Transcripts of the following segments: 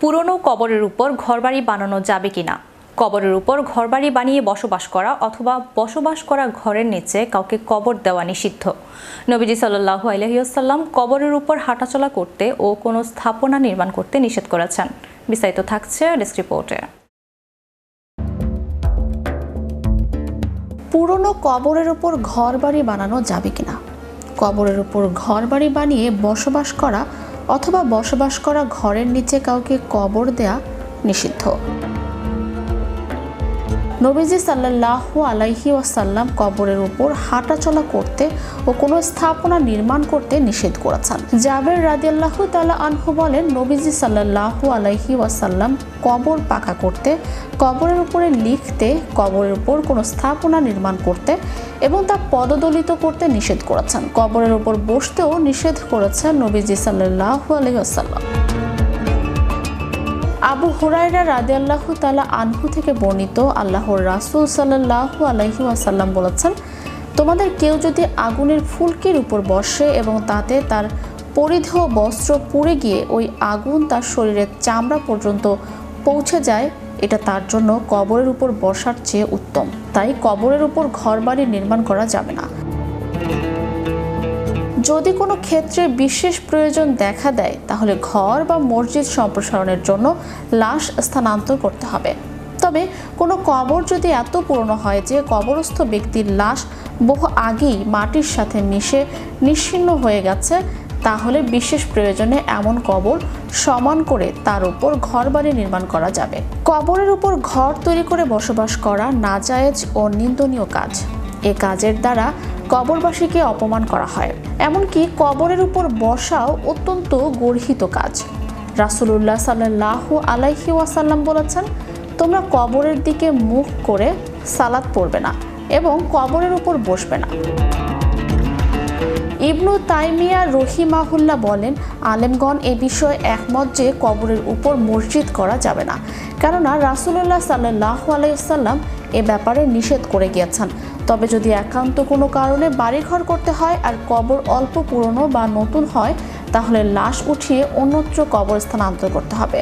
পুরনো কবরের উপর ঘরবাড়ি বানানো যাবে কিনা? কবরের উপর ঘরবাড়ি বানিয়ে বসবাস করা অথবা বসবাস করা ঘরের নিচে কাউকে কবর দেওয়া নিষিদ্ধ। নবীজি সাল্লাহু আলহিউসাল্লাম কবরের উপর হাঁটাচলা করতে ও কোনো স্থাপনা নির্মাণ করতে নিষেধ করেছেন। বিস্তারিত থাকছে ডেস্ক রিপোর্টে। পুরনো কবরের উপর ঘরবাড়ি বানানো যাবে কিনা? কবরের উপর ঘরবাড়ি বানিয়ে বসবাস করা অথবা বসবাস করা ঘরের নিচে কাউকে কবর দেয়া নিষিদ্ধ। নবীজি সাল্লাল্লাহু আলাইহি ওয়াসাল্লাম কবরের উপর হাঁটাচলা করতে ও কোনো স্থাপনা নির্মাণ করতে নিষেধ করেছেন। জাবের রাদিয়াল্লাহু তাআলা আনহু বলেন, নবীজি সাল্লাল্লাহু আলাইহি ওয়াসাল্লাম কবর পাকা করতে, কবরের উপরে লিখতে, কবরের উপর কোনো স্থাপনা নির্মাণ করতে এবং তা পদদলিত করতে নিষেধ করেছেন। কবরের উপর বসতেও নিষেধ করেছেন নবীজি সাল্লাল্লাহু আলাইহি ওয়াসাল্লাম। আবু হুরাইরা রাদে আল্লাহ তালা আনহু থেকে বর্ণিত আল্লাহর রাসুল সাল্লাহু আলাইহি আসাল্লাম বলেছেন, তোমাদের কেউ যদি আগুনের ফুলকির উপর বসে এবং তাতে তার পরিধেয় বস্ত্র পুড়ে গিয়ে ওই আগুন তার শরীরের চামড়া পর্যন্ত পৌঁছে যায়, এটা তার জন্য কবরের উপর বসার চেয়ে উত্তম। তাই কবরের উপর ঘরবাড়ি নির্মাণ করা যাবে না। যদি কোনো ক্ষেত্রে বিশেষ প্রয়োজন দেখা দেয়, তাহলে ঘর বা মসজিদ সম্প্রসারণের জন্য লাশ স্থানান্তর করতে হবে। তবে কোনো কবর যদি এত পুরনো হয় যে কবরস্থ ব্যক্তির লাশ বহু আগেই মাটির সাথে মিশে নিশ্চিহ্ন হয়ে গেছে, তাহলে বিশেষ প্রয়োজনে এমন কবর সমান করে তার উপর ঘরবাড়ি নির্মাণ করা যাবে। কবরের উপর ঘর তৈরি করে বসবাস করা নাজায়েজ ও নিন্দনীয় কাজ। এ কাজের দ্বারা কবরবাসীকে অপমান করা হয়। এমনকি কবরের উপর বসাও অত্যন্ত গর্হিত কাজ। রাসুলুল্লাহ সাল্লাহ আলাইহি ওয়াসাল্লাম বলেছেন, তোমরা কবরের দিকে মুখ করে সালাদ পড়বে না এবং কবরের উপর বসবে না। ইবনু তাইমিয়া রহিমাহুল্লাহ বলেন, আলেমগণ এ বিষয়ে একমত যে কবরের উপর মসজিদ করা যাবে না। কেননা রাসুল্লাহ সাল্লাহ আলাইসাল্লাম এ ব্যাপারে নিষেধ করে গিয়েছেন। তবে যদি একান্ত কোনো কারণে বাড়িঘর করতে হয় আর কবর অল্প পুরনো বা নতুন হয়, তাহলে লাশ উঠিয়ে অন্যত্র কবর স্থানান্তর করতে হবে।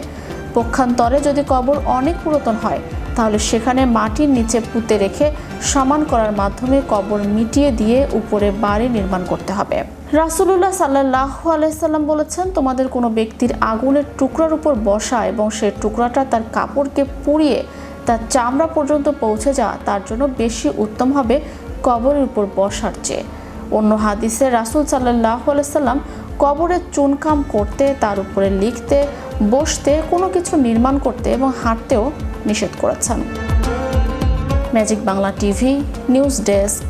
পক্ষান্তরে যদি কবর অনেক পুরাতন হয়, তাহলে সেখানে মাটির নিচে পুঁতে রেখে সমান করার মাধ্যমে কবর মিটিয়ে দিয়ে উপরে বাড়ি নির্মাণ করতে হবে। রাসুলুল্লাহ সাল্লাহ আলাইসাল্লাম বলেছেন, তোমাদের কোনো ব্যক্তির আগুনের টুকরার উপর বসা এবং সেই টুকরাটা তার কাপড়কে পুড়িয়ে তার চামড়া পর্যন্ত পৌঁছে যাওয়া তার জন্য বেশি উত্তম হবে কবরের উপর বসার চেয়ে। অন্য হাদিসে রাসুল সাল্লাহ সাল্লাম কবরের চুনকাম করতে, তার উপরে লিখতে, বসতে, কোনো কিছু নির্মাণ করতে এবং হাঁটতেও নিষেধ করেছেন। Magic Bangla TV, news desk.